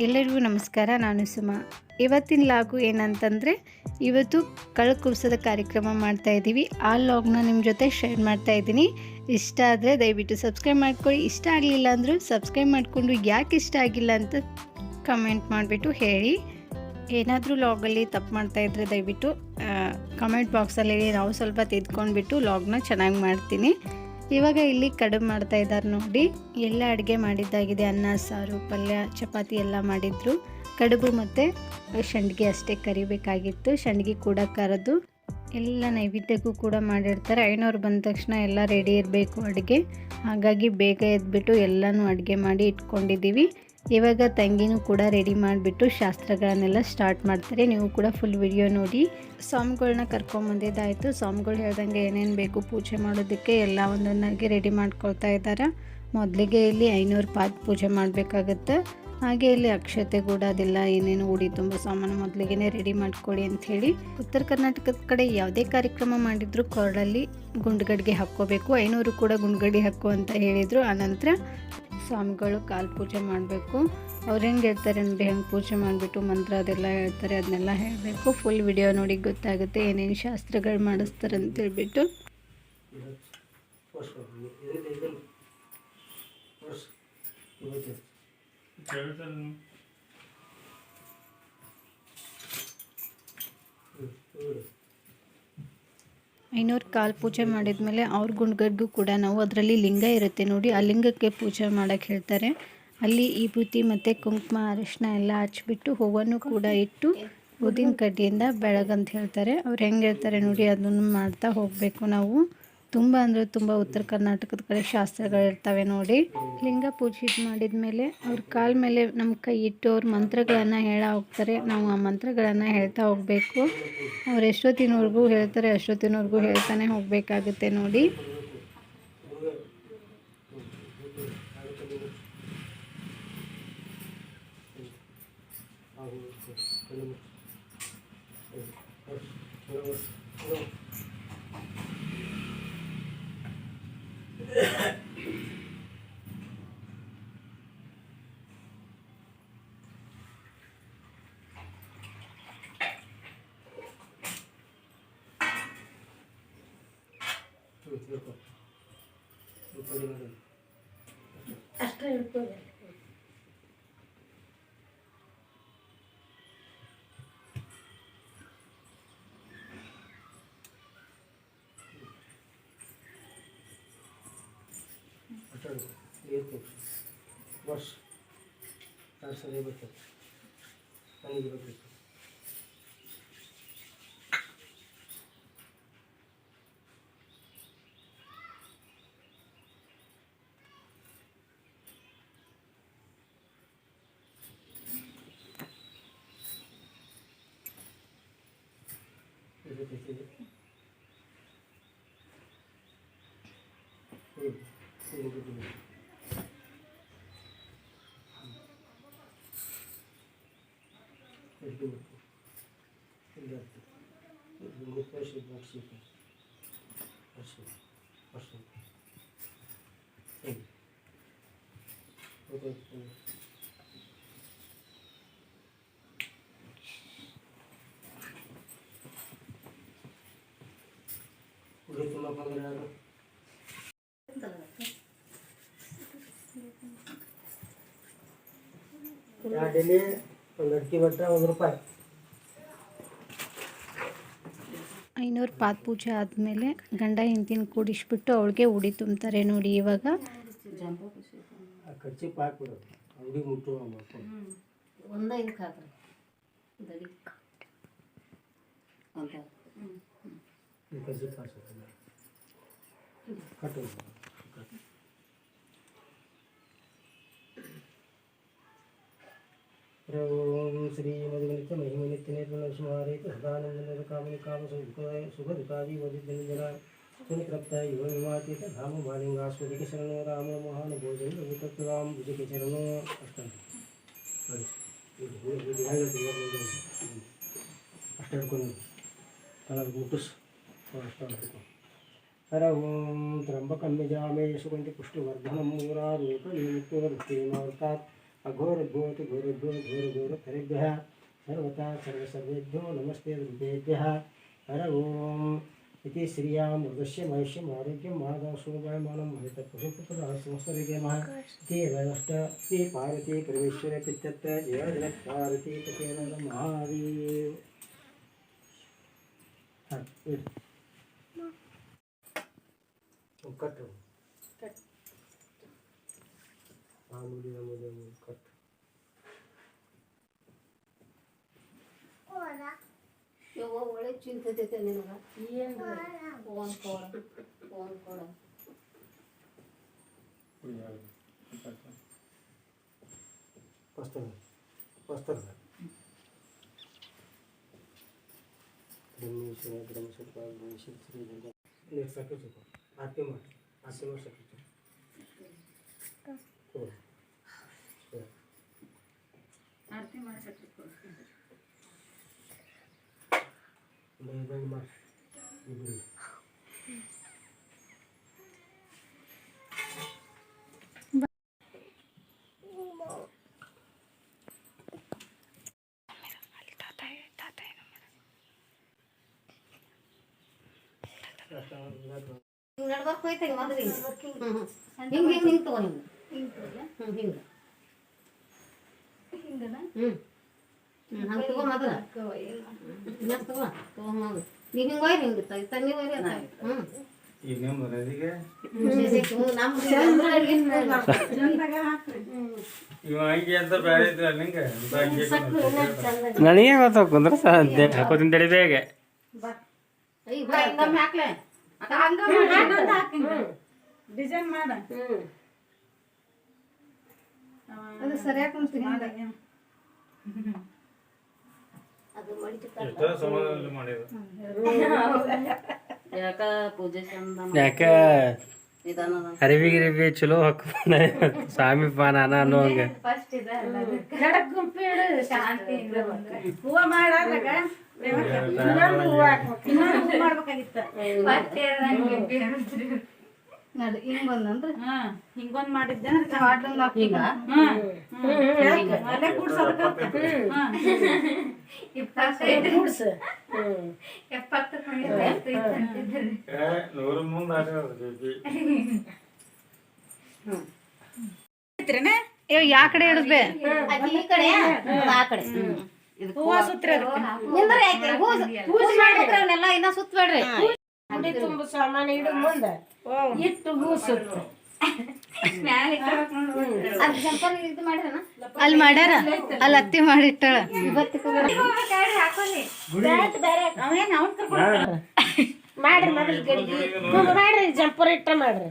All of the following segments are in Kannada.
ಎಲ್ಲರಿಗೂ ನಮಸ್ಕಾರ, ನಾನು ಸುಮಾ. ಇವತ್ತಿನ ಲಾಗು ಏನಂತಂದರೆ, ಇವತ್ತು ಕಳು ಕಾರ್ಯಕ್ರಮ ಮಾಡ್ತಾ ಇದ್ದೀವಿ. ಆ ಲಾಗ್ನ ನಿಮ್ಮ ಜೊತೆ ಶೇರ್ ಮಾಡ್ತಾ ಇದ್ದೀನಿ. ಇಷ್ಟ ಆದರೆ ದಯವಿಟ್ಟು ಸಬ್ಸ್ಕ್ರೈಬ್ ಮಾಡ್ಕೊಳ್ಳಿ. ಇಷ್ಟ ಆಗಲಿಲ್ಲ ಅಂದರೂ ಸಬ್ಸ್ಕ್ರೈಬ್ ಮಾಡಿಕೊಂಡು ಯಾಕೆ ಇಷ್ಟ ಆಗಿಲ್ಲ ಅಂತ ಕಮೆಂಟ್ ಮಾಡಿಬಿಟ್ಟು ಹೇಳಿ. ಏನಾದರೂ ಲಾಗಲ್ಲಿ ತಪ್ಪು ಮಾಡ್ತಾ ಇದ್ದರೆ ದಯವಿಟ್ಟು ಕಮೆಂಟ್ ಬಾಕ್ಸಲ್ಲಿ ನಾವು ಸ್ವಲ್ಪ ತಿದ್ಕೊಂಡ್ಬಿಟ್ಟು ಲಾಗ್ನ ಚೆನ್ನಾಗಿ ಮಾಡ್ತೀನಿ. ಇವಾಗ ಇಲ್ಲಿ ಕಡಿಮೆ ಮಾಡ್ತಾ ಇದ್ದಾರೆ ನೋಡಿ. ಎಲ್ಲ ಅಡುಗೆ ಮಾಡಿದ್ದಾಗಿದೆ. ಅನ್ನ, ಸಾರು, ಪಲ್ಯ, ಚಪಾತಿ ಎಲ್ಲ ಮಾಡಿದ್ರು. ಕಡುಬು ಮತ್ತು ಸಂಡ್ಗೆ ಅಷ್ಟೇ ಕರಿಬೇಕಾಗಿತ್ತು. ಸಂಡ್ಗೆ ಕೂಡ ಕರೆದು ಎಲ್ಲ ನೈವೇದ್ಯಕ್ಕೂ ಕೂಡ ಮಾಡಿರ್ತಾರೆ. ಐನೋರು ಬಂದ ತಕ್ಷಣ ಎಲ್ಲ ರೆಡಿ ಇರಬೇಕು ಅಡುಗೆ. ಹಾಗಾಗಿ ಬೇಗ ಎದ್ಬಿಟ್ಟು ಎಲ್ಲನೂ ಅಡುಗೆ ಮಾಡಿ ಇಟ್ಕೊಂಡಿದ್ದೀವಿ. ಇವಾಗ ತಂಗಿನೂ ಕೂಡ ರೆಡಿ ಮಾಡಿಬಿಟ್ಟು ಶಾಸ್ತ್ರಗಳನ್ನೆಲ್ಲ ಸ್ಟಾರ್ಟ್ ಮಾಡ್ತಾರೆ. ನೀವು ಕೂಡ ಫುಲ್ ವಿಡಿಯೋ ನೋಡಿ. ಸ್ವಾಮಿಗಳನ್ನ ಕರ್ಕೊಂಬಂದಿದ್ದಾಯಿತು. ಸ್ವಾಮಿಗಳು ಹೇಳ್ದಂಗೆ ಏನೇನು ಬೇಕು ಪೂಜೆ ಮಾಡೋದಕ್ಕೆ ಎಲ್ಲ ಒಂದೊಂದಾಗಿ ರೆಡಿ ಮಾಡ್ಕೊಳ್ತಾ ಇದ್ದಾರೆ? ಮೊದಲಿಗೆ ಇಲ್ಲಿ ಐನೂರು ಪಾತ್ ಪೂಜೆ ಮಾಡಬೇಕಾಗತ್ತೆ. ಹಾಗೆ ಇಲ್ಲಿ ಅಕ್ಷತೆ ಕೂಡ ಅದೆಲ್ಲ ಏನೇನು ಉಡಿ ತುಂಬ ಸಾಮಾನು ಮೊದಲಿಗೆ ರೆಡಿ ಮಾಡ್ಕೊಳ್ಳಿ ಅಂಥೇಳಿ ಉತ್ತರ ಕರ್ನಾಟಕದ ಕಡೆ ಯಾವುದೇ ಕಾರ್ಯಕ್ರಮ ಮಾಡಿದ್ರು ಕೊರಳಲ್ಲಿ ಗುಂಡ್ಗಡ್ಗೆ ಹಾಕ್ಕೋಬೇಕು. ಐನೂರು ಕೂಡ ಗುಂಡ್ಗಡಿ ಹಾಕು ಅಂತ ಹೇಳಿದರು. ಆನಂತರ ಸ್ವಾಮಿಗಳು ಕಾಲು ಪೂಜೆ ಮಾಡಬೇಕು. ಅವ್ರು ಹೆಂಗೆ ಹೇಳ್ತಾರೆ ನೋಡಿ ಹೆಂಗೆ ಪೂಜೆ ಮಾಡಿಬಿಟ್ಟು ಮಂತ್ರ ಅದೆಲ್ಲ ಹೇಳ್ತಾರೆ, ಅದನ್ನೆಲ್ಲ ಹೇಳಬೇಕು. ಫುಲ್ ವಿಡಿಯೋ ನೋಡಿ ಗೊತ್ತಾಗುತ್ತೆ ಏನೇನು ಶಾಸ್ತ್ರಗಳು ಮಾಡಿಸ್ತಾರೆ ಅಂತ ಹೇಳ್ಬಿಟ್ಟು. ಐನೂರು ಕಾಲು ಪೂಜೆ ಮಾಡಿದ್ಮೇಲೆ ಅವ್ರ ಗುಂಡ್ಗಡ್ಗೂ ಕೂಡ ನಾವು ಅದರಲ್ಲಿ ಲಿಂಗ ಇರುತ್ತೆ ನೋಡಿ, ಆ ಲಿಂಗಕ್ಕೆ ಪೂಜೆ ಮಾಡೋಕ್ಕೆ ಹೇಳ್ತಾರೆ. ಅಲ್ಲಿ ಈ ಬೂತಿ ಮತ್ತು ಕುಂಕುಮ, ಅರಿಶಿನ ಎಲ್ಲ ಹಚ್ಬಿಟ್ಟು ಹೂವನ್ನು ಕೂಡ ಇಟ್ಟು ಊದಿನ ಕಡ್ಡಿಯಿಂದ ಬೆಳಗಂತ ಹೇಳ್ತಾರೆ. ಅವ್ರು ಹೆಂಗೆ ಹೇಳ್ತಾರೆ ನೋಡಿ, ಅದನ್ನು ಮಾಡ್ತಾ ಹೋಗಬೇಕು ನಾವು. ತುಂಬ ಅಂದರೆ ತುಂಬ ಉತ್ತರ ಕರ್ನಾಟಕದ ಕಡೆ ಶಾಸ್ತ್ರಗಳಿರ್ತವೆ ನೋಡಿ. ಲಿಂಗ ಪೂಜೆ ಮಾಡಿದ ಮೇಲೆ ಅವ್ರ ಕಾಲ ಮೇಲೆ ನಮ್ಮ ಕೈ ಇಟ್ಟು ಅವ್ರ ಮಂತ್ರಗಳನ್ನು ಹೇಳ ಹೋಗ್ತಾರೆ. ನಾವು ಆ ಮಂತ್ರಗಳನ್ನು ಹೇಳ್ತಾ ಹೋಗಬೇಕು. ಅವ್ರು ಎಷ್ಟೊತ್ತಿನವರೆಗೂ ಹೇಳ್ತಾರೆ, ಅಷ್ಟೊತ್ತಿನವರೆಗೂ ಹೇಳ್ತಾನೆ ಹೋಗಬೇಕಾಗುತ್ತೆ ನೋಡಿ. ವರ್ಷ ಎರಡು ಸಲ ಬರ್ತದೆ ನನಗೆ ಬರ್ತೈತೆ ಇರ್ತೈತಿ ಹ್ಞೂ ಹ್ಞೂ ಹ್ಞೂ ಎಷ್ಟು ಬೇಕು ಇಲ್ಲ ಮುಪ್ಪತ್ತು ವರ್ಷ ಬಾಕ್ಸ್ ವರ್ಷ ವರ್ಷ ಹೇಗೆ ಗೊತ್ತಾಯ್ತು ಉಡಿ ತುಂಬ ಬಂದರೆ ಯಾರು ಎರಡು ಒಂದು ಅಡಿಕೆ ಬಟ್ಟ ಒಂದು ರೂಪಾಯಿ. ಐನೂರು ಪಾತ್ ಪೂಜೆ ಆದಮೇಲೆ ಗಂಡ ಹೆಂಡತಿನ ಕೂಡಿಸ್ಬಿಟ್ಟು ಅವಳಿಗೆ ಉಡಿ ತುಂಬ್ತಾರೆ ನೋಡಿ ಇವಾಗ. ಆ ഓം ശ്രീ മധുഗണിത്ത മഹിമനിത്തിനെ പുനഃസ്മാരയിത്ത് സദാനന്ദനകാമിനി കാമസുഖ സുഖദുഃഖാദി വധിജന സുനിതൃപ്തായി യുവമാതീത ധാമ ബാലിംഗാസ്വദിക്ക് ശരണോ രാമ മഹാനുഭോജന വിതത്വാം ഭുജയ്ക്ക് ശരണോ അഷ്ടം അഷ്ടം తనకు ముట్టుస్ హర ఓం త్రంబకం నిజామే సుగంధి పుష్టివర్ధనం మూరారూప నిమిత్తవర్ధేమార్తాత్ अघोर घोत घोर घोर घोर घोर हरेभ्य सर्वता सर्वसर्वेभ्यो नमस्ते दुर्गेभ्य हर ओम इति श्रियाम महेश्यम मनुष्यम आरोग्यम मादाशोभायमानं पार्वती परमेश्वर पित्यत्र जय कट ಮಾಮೂಲಿ ನಮ್ಮದು ಕಟ್ ಯವ್ವ ಒಳ್ಳೆ ಚಿಂತೈತೆ ನಿನಗೆ ಏನು ಫೋನ್ ಕೊಡ ಫೋನ್ ಕೊಡ ವಸ್ತ್ರ ವಸ್ತ್ರ ಬ್ರಹ್ಮೇಶ್ವರ ಬ್ರಹ್ಮಸತ್ವ ಬ್ರಹ್ಮೇಶ್ವರ ಶ್ರೀ ದುರ್ಗಾ ನೆಕ್ಸ್ಟ್ ಸಾಕು ಆರತಿ ಮಾಡಿ ಆರತಿ ಮಾಡಿ ಸಾಕು ಹ್ಞೂ ಹ್ಞೂ ಆರತಿ ಮಾಡ್ಸಕ್ಕೆ ಬಂದು ಮಾಡಿ ಇಬ್ಬರು ಹಿಂಗೆ ನಡ್ಬರ್ಕ್ ಹೋಯ್ತು ಹಿಂಗೆ ಮೊದಲು ಹಿಂಗೆ ಹಿಂಗೆ ಹಿಂಗೆ ಹಿಂಗೆ ತಗೋ ಹಿಂಗೆ ಹ್ಞೂ ಹಿಂಗೆ ಹ್ಞೂ ಹ್ಞೂ ಹಂಗೆ ತಗೋ ಮೊದಲು ಹಿಂಗೆ ತಗೋ ತಗೋ. ಮೊದಲು ನೀವು ಹಿಂಗೆ ಹೋಯ್ರಿ ಹಿಂಗೆ ತಂಗಿ. ಹೋಯ್ರಿ ಹ್ಞೂ ಈಗ ನಿಮ್ಮ ರದಿಗೆ ಇವ ಅಂಗಿ ಅಂತ ಬೇರೆ ಇದ್ರ ನಿಂಗೆ? ಇಂಥ ಅಂಗಿ ಹಾಕೊಂಡು ನನಗೆ ಗೊತ್ತಾಗ ಕುಂದ್ರೆ ಹಾಕೋತೀನಿ ತಡಿ ಬೇಗ. ಡಿಸೈನ್ ಮಾಡ. ಅದು ಸರಿಯಾಗಿ ಕುಂತೀನಿ ಯಾಕ ಅರಿವಿ ಗಿರಿವಿ ಚಲೋ ಹಾಕೊಂಡ ಸ್ವಾಮಿ ಪಾನ ನಾನ ಅನ್ನೋಂಗ ಗಡಕ್ ಗುಂಪಿ ಇಡು ಶಾಂತಿ ಹೂವ ಮಾಡಾದಾಗ ಇನ್ನೊಂದು ಹೂವ ಹಾಕ್ಬೇಕು. ಇನ್ನೊಂದು ಹೂವ ಮಾಡ್ಬೇಕಾಗಿತ್ತ. ನಡು ಹಿಂಗೆ ಬಂದಂದ್ರೆ ಹಾ ಹಿಂಗೊಂದ್ ಮಾಡಿದ್ದೆ ಅಲ್ಲೇ ಕೂಡ್ಸು ನೂರ ಮುಂದೆ ಇವ್ ಯಾ ಕಡೆ ಹಿಡಿದ್ಬೆ ಈ ಕಡೆ? ಆ ಕಡೆ. ಹೂವ ಸುತ್ತ ಅದಕ್ಕೆ. ನಿಂದ್ರಿ ಹೂವು ಇನ್ನ ಸುತ್ತಬೇಡ್ರಿ. ಉಡಿ ತುಂಬ ಸಾಮಾನು ಇಡು ಮುಂದೆ. ಇಟ್ಟು ಹೂ ಸುತ್ತು ಅದ್ ಜಂಪರ್ ಇದು ಮಾಡ್ರನ ಅಲ್ಲಿ ಮಾಡ್ಯಾರ? ಅಲ್ಲಿ ಅತ್ತಿ ಮಾಡಿಟ್ಟಾಳ. ಅವೇನ್ ಅವನ್ ಕರ್ಕೊಂಡು ಮಾಡ್ರಿ ಮೊದಲು ಗಡಿಗೆ. ಮಾಡ್ರಿ ಜಂಪರ್ ಇಟ್ಟ ಮಾಡ್ರಿ.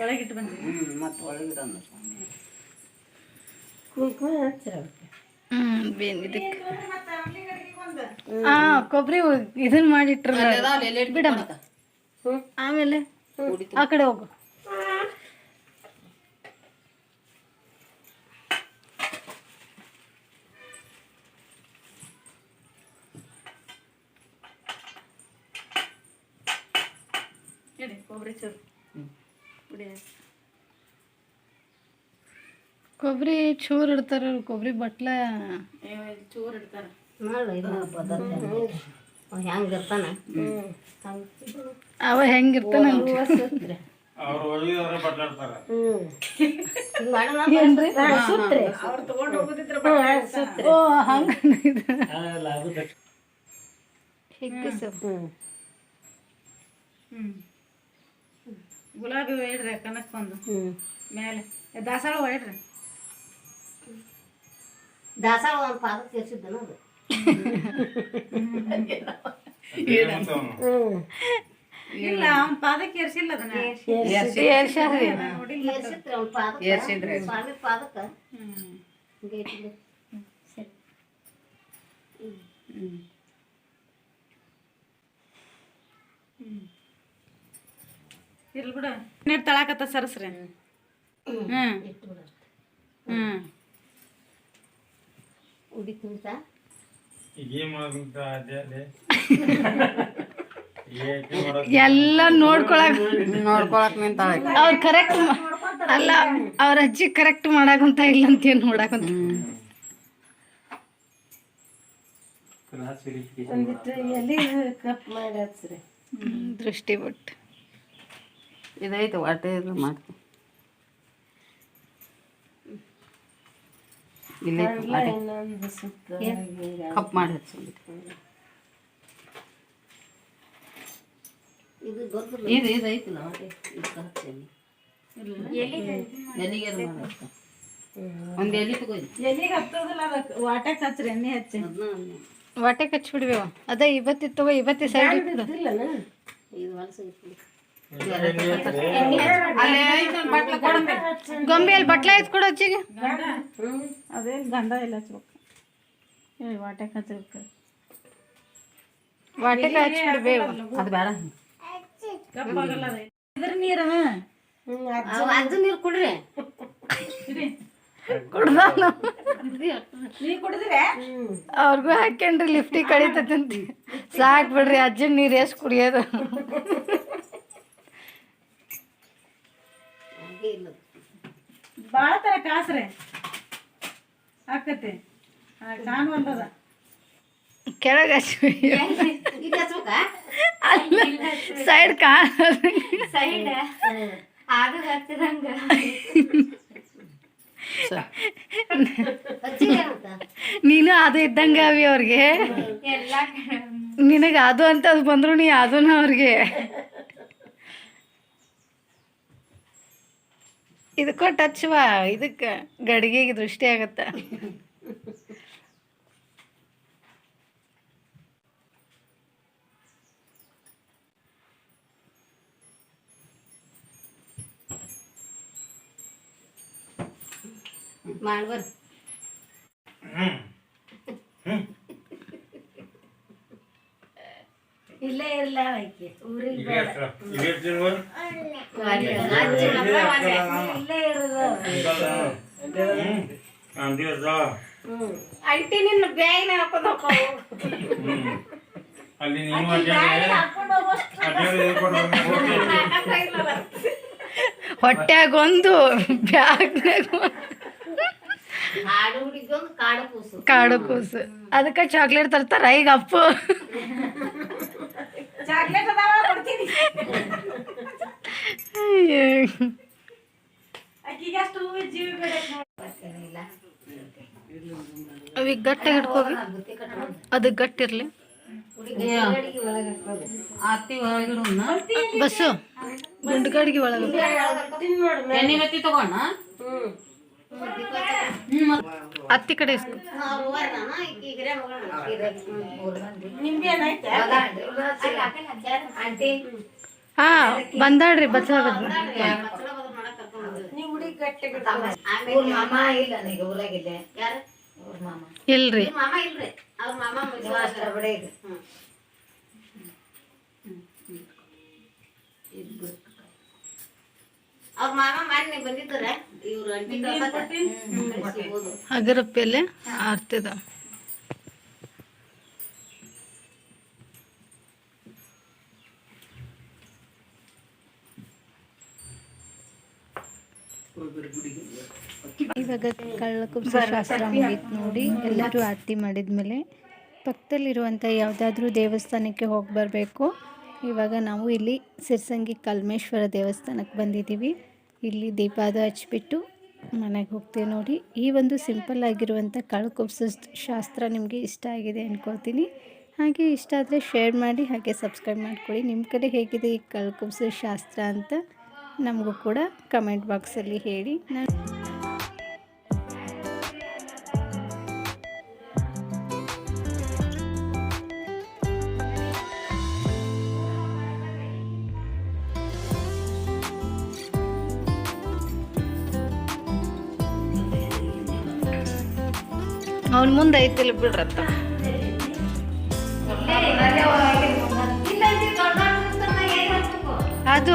ಒಳಗಿಟ್ಟು ಬಂದ್ರಿ ಮತ್ತೆ ಒಳಗಿಡೋಣ ಕುಂಕುಮ ಹಚ್ಚಿರ ಹ್ಮ್ ಬೇನ್ ಇದಕ್ಕೆ ಹಾ ಕೊಬ್ಬರಿ ಇದನ್ ಮಾಡಿಟ್ರಲ್ಲ ಬಿಡಮ್ಮ. ಆಮೇಲೆ ಆ ಕಡೆ ಹೋಗು. ಕೊಬ್ಬರಿ ಚೂರ್ ಇಡ್ತಾರ ಕೊಬ್ಬರಿ ಬಟ್ಲ. ಚೂರು ಇಡ್ತಾರ. ನೋಡು ಇದು ಪದ್ಧತಿ ಹೆಂಗೆ ಇರ್ತಾನ? ಅವ ಹೆಂಗಿರ್ತಾನ ಗುಲಾಬಿ ಒಯ್ದವ್ರೆ ಕನಕ್ ಬಂದು. ಮೇಲೆ. ದಾಸಾಳ ಅವ್ರು ದಾಸಾಳ ಒಂದು ಪಾದ ಸೇರಿಸಿದ್ದನ ಅದು? ಇಲ್ಲ ಅವ್ನ ಪಾದ ಏರ್ಸಿಲ್ಲ ಅದನ್ನ. ಏರ್ಸಿತ್ರಿ ಅವ್ನ ಪಾದಕ್ಕೆ? ಸ್ವಾಮಿ ಪಾದಕ್ಕೆ. ಇರ್ಲಿ ಬಿಡು. ನೀರು ತಳಾಕತ್ತ ಸರಸ್ರಿ. ಹ್ಮ್. ಹ್ಞೂ ಬಿಡು ಹ್ಮ್. ಉಡಿ ಮಾಡೋದು? ಎಲ್ಲ ನೋಡ್ಕೊಳಕ್ ನೋಡ್ಕೊಳಕ್ ನಿಂತಾಳೆ. ಅವ್ರು ಕರೆಕ್ಟ್ ಅಲ್ಲ ಅವ್ರ ಅಜ್ಜಿ ಕರೆಕ್ಟ್ ಮಾಡಾಕಂತ ಇಲ್ಲ ಅಂತ ಏನ್ ನೋಡಾಕಂತ ದೃಷ್ಟಿ ಬಿಟ್ಟು ಇದೈತೆ ಹೊಟ್ಟೆ ಇದು ಮಾಡ್ತೀನಿ. ಇಲ್ಲಿ ಕಪ್ ಮಾಡಿ ಇದು ಇದು ಐತಿಲ್ಲ ಮಾಡೋದು ಒಂದು ಎಲೆ ತಗೋಯ್ತು ಎಲ್ಲಿಗೆ ಹತ್ತೋದಿಲ್ಲ ಅದಕ್ಕೆ. ವಾಟಕ್ಕೆ ಹಚ್ಚ್ರಿ ಎಣ್ಣೆ ಹಚ್ಚಿ ವಾಟೆ ಕಚ್ಚಿ ಕಚ್ಬಿಡ್ಬೇವ ಅದ ಇವತ್ತಿ ತಗೋ ಇವತ್ತಿ ಸೈಡ್ ಇದು ಹೊಲಸು ಐತಿ ಗೊಂಬೆ ಅಲ್ಲಿ ಬಟ್ಲ ಎತ್ ಕೊಡು ಅಜ್ಜಿಗೆ. ಅದೇ ಗಂಧ ಎಲ್ಲ ಹಚ್ಬೇಕು. ಹೇಳಿ ವಾಟಕ್ಕೆ ಹಚ್ಬೇಕು ಹೊಟ್ಟೆಗೆ ಹಚ್ಬಿಡ್ಬೇವ ಅದು? ಬೇಡ. ಇದ್ರ ನೀರ? ಅದು ನೀರು ಕುಡ್ರಿ. ಕುಡಿದ್ರೆ? ಅವ್ರಿಗೂ ಹಾಕ್ಯಂಡ್ರಿ ಲಿಫ್ಟಿ ಕಡಿತದಂತ ಸಾಕ್ ಬಿಡ್ರಿ ಅಜ್ಜನ್ ನೀರು ಎಷ್ಟು ಕುಡಿಯೋದು? ಭಾಳ ಥರ ಕಾಸ್ರೆ. ಆಕತಿ ಕೆಳಗೆ ಸೈಡ್ ಕಾ ಹತ್ತಿದಂಗ ನೀನು ಅದು ಇದ್ದಂಗ ಅವಿ ಅವ್ರಿಗೆ. ನಿನಗೆ ಅದು ಅಂತ ಅದು ಬಂದ್ರು ನೀ ಅದನ್ನ ಅವ್ರಿಗೆ. ಇದಕ್ಕೋ ಟಚ್ವಾ ಇದಕ್ಕೆ ಗಡಿಗೆಗೆ ದೃಷ್ಟಿ ಆಗತ್ತ? ಮಾಡ್ಬಾರ್ದು ಇಲ್ಲೇ ಇರ್ಲ ಆಯ್ಕೆ ಊರಿಗೆ ಅಂಟಿ ನಿನ್ನ ಬ್ಯಾಗಿನ ಹಾಕೊಂಡು ಹ್ಮ್. ಅಲ್ಲಿ ನೀನು ಅಡ್ಡಾಡಿ ಅಡ್ಡಾಡಿ ಹೇಳ್ಕೊಂಡು ಹೋಗ್ತೀನಿ. ಹೊಟ್ಯಾಗ ಒಂದು ಬ್ಯಾಗ್ನಾಗ ಕಾಡು ಕೂಸು. ಅದಕ್ಕೆ ಚಾಕ್ಲೇಟ್ ತರ್ತಾರ. ಈಗ ಅಪ್ಪು. ಚಾಕ್ಲೇಟ್ ಅವಿಗೆ ಗಟ್ಟಿ ಹಿಡ್ಕೋವಿ ಅದು ಗಟ್ಟಿರ್ಲಿ ಬಸ್ಸು ಗುಂಡ್ಗಾಡಿಗೆ ಒಳಗೆ ಅತ್ತಿ ಕಡೆ ಇಸ್ಕೊ. ನಿಂಬೆ ಏನೈತೆ ಆಂಟಿ ಹಾ ಬಂದಾಳ್ರಿ ಬಸವ ಇಲ್ರಿ. ಅವ್ರ ಮಾಮ ಮೊನ್ನೆ ಬಂದಿದ್ದಾರ? ಇವ್ರು ಅಂಟಿ ಕಳ್ಸಕ ಅಗರಪ್ಪೆಲೆ ಆರ್ತಿದ ಇವಾಗ ಕಳ್ಳ ಕುಬ್ಸ ಶಾಸ್ತ್ರ ನೋಡಿ. ಎಲ್ಲರೂ ಆರತಿ ಮಾಡಿದ್ಮೇಲೆ ಪಕ್ಕದಲ್ಲಿರುವಂಥ ಯಾವುದಾದ್ರೂ ದೇವಸ್ಥಾನಕ್ಕೆ ಹೋಗಿ ಬರಬೇಕು. ಇವಾಗ ನಾವು ಇಲ್ಲಿ ಸಿರ್ಸಂಗಿ ಕಲ್ಮೇಶ್ವರ ದೇವಸ್ಥಾನಕ್ಕೆ ಬಂದಿದ್ದೀವಿ. ಇಲ್ಲಿ ದೀಪ ಅದು ಹಚ್ಬಿಟ್ಟು ಮನೆಗೆ ಹೋಗ್ತೀವಿ ನೋಡಿ. ಈ ಒಂದು ಸಿಂಪಲ್ ಆಗಿರುವಂಥ ಕಳ್ಳ ಕುಬ್ಸ ಶಾಸ್ತ್ರ ನಿಮಗೆ ಇಷ್ಟ ಆಗಿದೆ ಅಂದ್ಕೋತೀನಿ ಹಾಗೆ ಇಷ್ಟ ಆದರೆ ಶೇರ್ ಮಾಡಿ, ಹಾಗೆ ಸಬ್ಸ್ಕ್ರೈಬ್ ಮಾಡ್ಕೊಳ್ಳಿ. ನಿಮ್ಮ ಕಡೆ ಹೇಗಿದೆ ಈ ಕಳ್ಳ ಕುಬ್ಸ ಶಾಸ್ತ್ರ ಅಂತ? ನಮಗೂ ಕೂಡ ಕಮೆಂಟ್ ಬಾಕ್ಸಲ್ಲಿ ಹೇಳಿ. ನಾನು ಅವನ ಮುಂದೆ ಐತಿಲ್ಲ ಬಿಡ್ರತ್ತ. ಅದು.